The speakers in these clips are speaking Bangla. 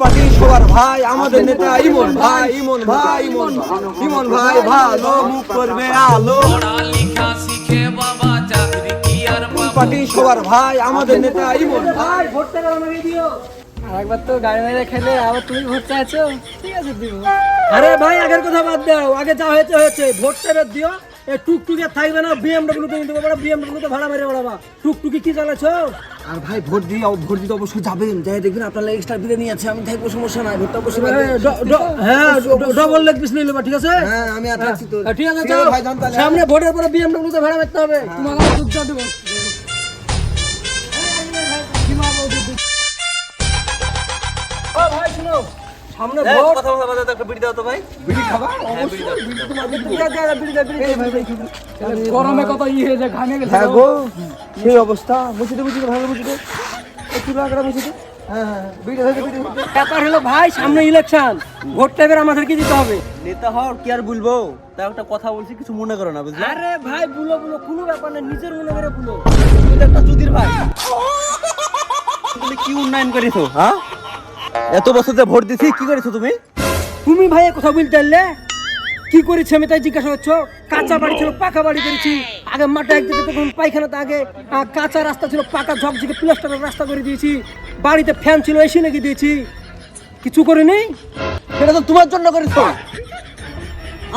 পার্টি সবার ভাই আমাদের নেতা ইমন ভাই ইমন ভাই ইমন ইমন ভাই ভালো মুখ করবে আলো। পড়ালেখা শিখে বাবা চাকরি কি আর পাবো পার্টি সবার ভাই আমাদের নেতা ইমন ভাই। আর একবার তো গাড়ি মেরে খেলে আবার তুমি ভোট চাইছো? ঠিক আছে দিব। আরে ভাই আগের কথা বাদ দাও। আগে যা হয়েছে হয়েছে। ভোটটা দিও। টুকটুকে থাকবে না বিএমডব্লিউ দেবো বড় বিএমডব্লিউ তো ভাড়া মেরে বেড়াবা। টুকটুকি কি চালাছো আর ভাই ভোট দিয়ে ভোট দিতে অবশ্যই যাবেন। যাই দেখবেন আপনার এক্সট্রা বিরিয়ানি আছে আমি থাকব সমস্যা নাই ভোটটা অবশ্যই হ্যাঁ ডবল লেগ পিস নিয়ে নেবা ঠিক আছে? হ্যাঁ আমি আর থাকছি তো হ্যাঁ, ঠিক আছে সামনে ভোটের পরে বিএমডব্লিউ তে ভাড়া মারতে হবে। তোমাকে আমি দুধ দেবো। ও ভাই শুনো। সামনে ভোট কথা কথা বাজাতে একটা বিড়ি দাও তো ভাই। বিড়ি খাবা? অবশ্যই বিড়ি তোমার বিড়ি বিড়ি দে, বিড়ি দে, বিড়ি ভাই, ভাই, গরমে কত ই হয়ে যায় ঘামে গেছে হ্যাঁ গো সেই অবস্থা। মুছিতে মুছিতে ভালো মুছিতে একটু রাগড়া মুছিতে হ্যাঁ হ্যাঁ বিড়ি হয়েছে ব্যাপার হলো ভাই সামনে ইলেকশন ভোটটা এবার আমাদেরকে দিতে হবে। নেতা হওয়ার কি আর বলব? তা একটা কথা বলছি কিছু মনে করো না বুঝলে? আরে ভাই বুলো বুলো কোনো ব্যাপার না নিজের মনে করে বুলো। তো একটা ভাই। তুমি কি উন্নয়ন করেছ হ্যাঁ? এত বছর যে ভোট দিছি কি করেছ তুমি? তুমি ভাই এ কথা বলতে পারলে কি করেছি আমি তাই জিজ্ঞাসা করছ? কাঁচা বাড়ি ছিল পাকা বাড়ি করেছি। আগে মাঠে একদিকে তখন পায়খানাতে আগে কাঁচা রাস্তা ছিল পাকা ঝকঝকে প্লাস্টারের রাস্তা করে দিয়েছি। বাড়িতে ফ্যান ছিল এসি লেগে দিয়েছি। কিছু করিনি? সেটা তো তোমার জন্য করেছ।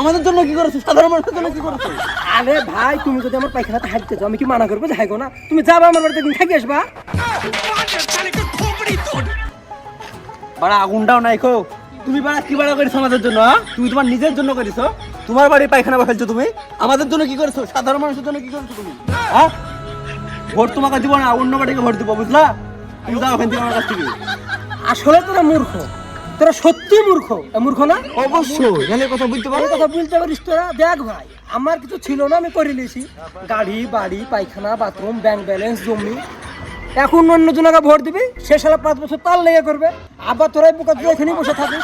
আমাদের জন্য কি করেছ? সাধারণ মানুষের জন্য কি করেছ? আরে ভাই তুমি যদি আমার পায়খানাতে হাঁটতে যাও আমি কি মানা করব? যে হাইগো না তুমি যাবে আমার বাড়িতে একদিন থাকি আসবা। বাড়া আগুনটাও নাই খো তুমি বাড়া কি বাড়া করেছ আমাদের জন্য হ্যাঁ? তুমি তোমার নিজের জন্য করেছ। তোমার বাড়ি পায়খানা বসাইছো তুমি। আমাদের জন্য কি করেছ? সাধারণ মানুষের জন্য কি করেছ তুমি? হ্যাঁ? ভোট তোমাকে দিব না অন্য বাড়িকে ভোট দিব বুঝলা? তুমি যাও ওখান থেকে আমার কাছ থেকে। আসলে তোরা মূর্খ। তোরা সত্যি মূর্খ। মূর্খ না? অবশ্যই। জানে কথা বলতে এই কথা বলতে পারিস তোরা দেখ ভাই আমার কিছু ছিল না আমি করে নিয়েছি। গাড়ি বাড়ি পায়খানা বাথরুম ব্যাংক ব্যালেন্স জমি। এখন অন্য জনকে ভোট দিবি সে সালা পাঁচ বছর তার লেগে করবে। আবার তোরাই বোকা তুই এখানেই বসে থাকিস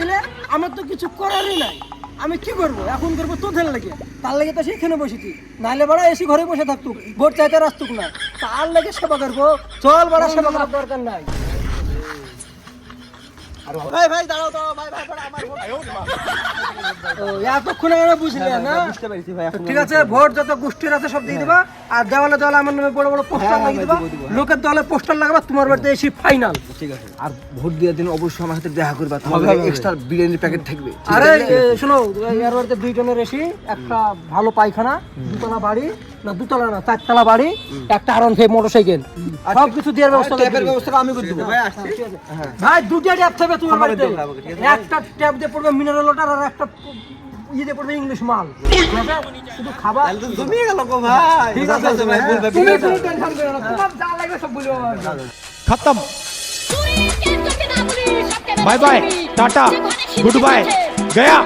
দিলে? আমার তো কিছু করারই নাই। আমি কি করব? এখন করব তোদের লেগে। তার লেগে তো সেখানে বসেছি। নাইলে বাড়া এসি ঘরে বসে থাকতুক ভোট চাইতে রাস্তুক না। তার লেগে সেবা করব। চল বাড়া সেবা করার দরকার নাই। ভাই ভাই দাঁড়াও দাঁড়াও ভাই ভাই ভাই, আমার ও এতক্ষণ আমরা বুঝলে না? বুঝতে পেরেছি ভাই ঠিক আছে ভোট যত গোষ্ঠীর আছে সব দিয়ে দিবা আর দেওয়ালে দেওয়ালে আমার নামে বড় বড় পোস্টার লাগিয়ে দিবা। লোকের দেওয়ালে পোস্টার লাগাবা তোমার বাড়িতে এসে ফাইনাল ঠিক আছে আর ভোট দেওয়ার দিন অবশ্যই আমার সাথে দেখা করবা তোমার এক্সট্রা বিরিয়ানির প্যাকেট থাকবে। আরে শোনো এর বাড়িতে এসি একটা ভালো পায়খানা দুতলা বাড়ি না দুতলা না চারতলা বাড়ি একটা আরন ফেভ মোটরসাইকেল। আচ্ছা, সব কিছু দেওয়ার ব্যবস্থা আচ্ছা, ট্যাপের ব্যবস্থা আমি করে দেবো। ভাই হ্যাঁ। দুটো ট্যাপ থাকবে তোমার বাড়িতে। একটা ট্যাপ দিয়ে পড়বে মিনারেল ওয়াটার আর একটা ইংলিশ মাল। Bye bye tata good bye Gaya.